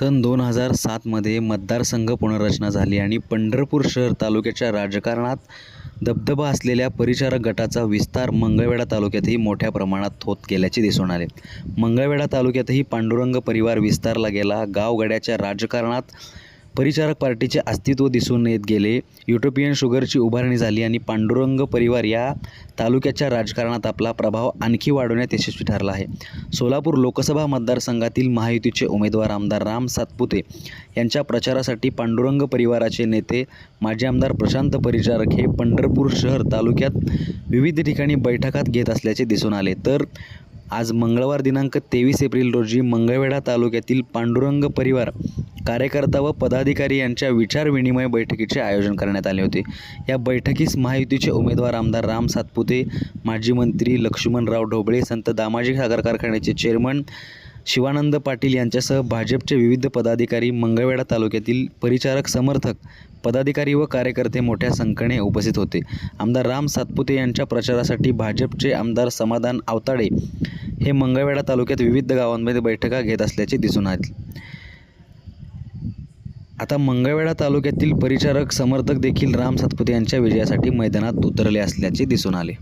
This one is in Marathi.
सन दोन हजार सातमध्ये मतदारसंघ पुनर्रचना झाली आणि पंढरपूर शहर तालुक्याच्या राजकारणात दबदबा असलेल्या परिचारक गटाचा विस्तार मंगळवेढा तालुक्यातही मोठ्या प्रमाणात होत गेल्याचे दिसून आले. मंगळवेढा तालुक्यातही पांडुरंग परिवार विस्तारला गेला. गावगड्याच्या राजकारणात परिचारक पार्टीचे अस्तित्व दिसून येत गेले. युटोपियन शुगरची उभारणी झाली आणि पांडुरंग परिवार या तालुक्याच्या राजकारणात आपला प्रभाव आणखी वाढवण्यात यशस्वी ठरला आहे. सोलापूर लोकसभा मतदारसंघातील महायुतीचे उमेदवार आमदार राम सातपुते यांच्या प्रचारासाठी पांडुरंग परिवाराचे नेते माजी आमदार प्रशांत परिचारक हे पंढरपूर शहर तालुक्यात विविध ठिकाणी बैठकात घेत असल्याचे दिसून आले. तर आज मंगळवार दिनांक तेवीस एप्रिल रोजी मंगळवेढा तालुक्यातील पांडुरंग परिवार कार्यकर्ता व पदाधिकारी यांच्या विचारविनिमय बैठकीचे आयोजन करण्यात आले होते. या बैठकीस महायुतीचे उमेदवार आमदार राम सातपुते माजी मंत्री लक्ष्मणराव ढोबळे संत दामाजी सागर कारखान्याचे चेअरमन शिवानंद पाटील यांच्यासह भाजपचे विविध पदाधिकारी मंगळवेढा तालुक्यातील परिचारक समर्थक पदाधिकारी व कार्यकर्ते मोठ्या संख्येने उपस्थित होते. आमदार राम सातपुते यांच्या प्रचारासाठी भाजपचे आमदार समाधान आवताडे हे मंगळवेढा तालुक्यात विविध गावांमध्ये बैठका घेत असल्याचे दिसून आले. आता मंगळवेढा तालुक्यातील परिचारक समर्थक देखील राम सातपुते यांच्या विजयासाठी मैदानात उतरले असल्याचे दिसून आले.